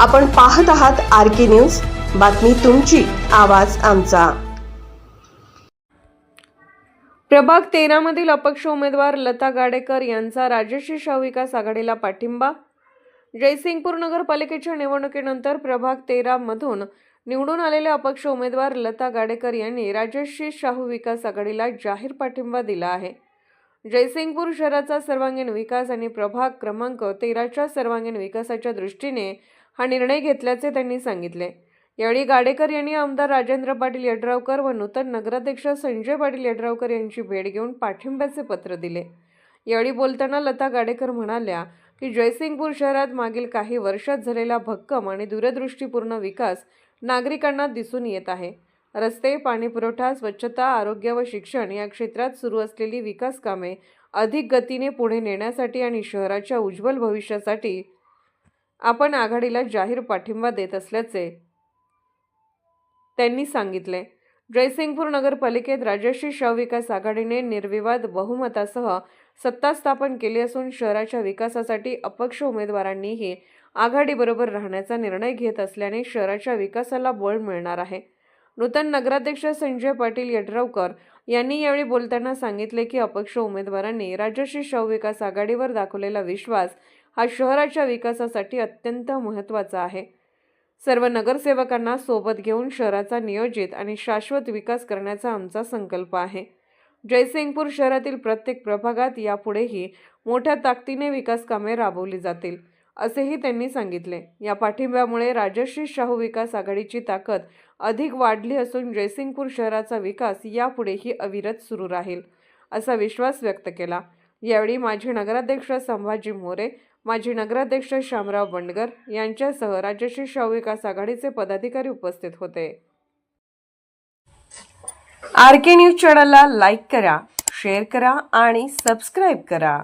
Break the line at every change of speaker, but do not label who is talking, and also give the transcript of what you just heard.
आपण पाहत आहात आर के न्यूज. बातमी तुमची आवाज आमचा.
प्रभाग तेरामधील अपक्ष उमेदवार लता गाडेकर यांचा राजश्री शाहू विकास आघाडीला पाठिंबा. जयसिंगपूर नगरपालिकेच्या निवडणुकीनंतर प्रभाग तेरा मधून निवडून आलेले अपक्ष उमेदवार लता गाडेकर यांनी राजश्री शाहू विकास आघाडीला जाहीर पाठिंबा दिला आहे. जयसिंगपूर शहराचा सर्वांगीण विकास आणि प्रभाग क्रमांक तेराच्या सर्वांगीण विकासाच्या दृष्टीने हा निर्णय घेतल्याचे त्यांनी सांगितले. यावेळी गाडेकर यांनी आमदार राजेंद्र पाटील यड्रावकर व नूतन नगराध्यक्ष संजय पाटील यड्रावकर यांची भेट घेऊन पाठिंब्याचे पत्र दिले. यावेळी बोलताना लता गाडेकर म्हणाल्या की जयसिंगपूर शहरात मागील काही वर्षात झालेला भक्कम आणि दूरदृष्टीपूर्ण विकास नागरिकांना दिसून येत आहे. रस्ते पाणीपुरवठा स्वच्छता आरोग्य व शिक्षण या क्षेत्रात सुरू असलेली विकास कामे अधिक गतीने पुढे नेण्यासाठी आणि शहराच्या उज्ज्वल भविष्यासाठी आपण आघाडीला जाहीर पाठिंबा देत असल्याचे त्यांनी सांगितले. जयसिंगपूर नगरपालिकेत राजश्री शहविकास आघाडीने निर्विवाद बहुमतासह सत्ता स्थापन केली असून शहराच्या विकासासाठी अपक्ष उमेदवारांनीही आघाडीबरोबर राहण्याचा निर्णय घेत असल्याने शहराच्या विकासाला बळ मिळणार आहे. नूतन नगराध्यक्ष संजय पाटील यड्रावकर यांनी यावेळी बोलताना सांगितले की अपक्ष उमेदवारांनी राज्याशी शवविकास विकास आघाडीवर दाखवलेला विश्वास हा शहराच्या विकासासाठी अत्यंत महत्त्वाचा आहे. सर्व नगरसेवकांना सोबत घेऊन शहराचा नियोजित आणि शाश्वत विकास करण्याचा आमचा संकल्प आहे. जयसिंगपूर शहरातील प्रत्येक प्रभागात यापुढेही मोठ्या ताकदीने विकास कामे राबवली जातील. असेही त्यांनी सांगितले. या पाठिंब्यामुळे राजश्री शाहू विकास आघाडीची ताकद अधिक वाढली असून जयसिंगपूर शहराचा विकास यापुढेही अविरत सुरू राहील असा विश्वास व्यक्त केला. यावेळी माजी नगराध्यक्ष संभाजी मोरे माजी नगराध्यक्ष शामराव बंडगर यांच्यासह राजश्री शाहू विकास आघाडीचे पदाधिकारी उपस्थित होते.
आर के न्यूज चॅनलला लाईक करा शेअर करा आणि सबस्क्राईब करा.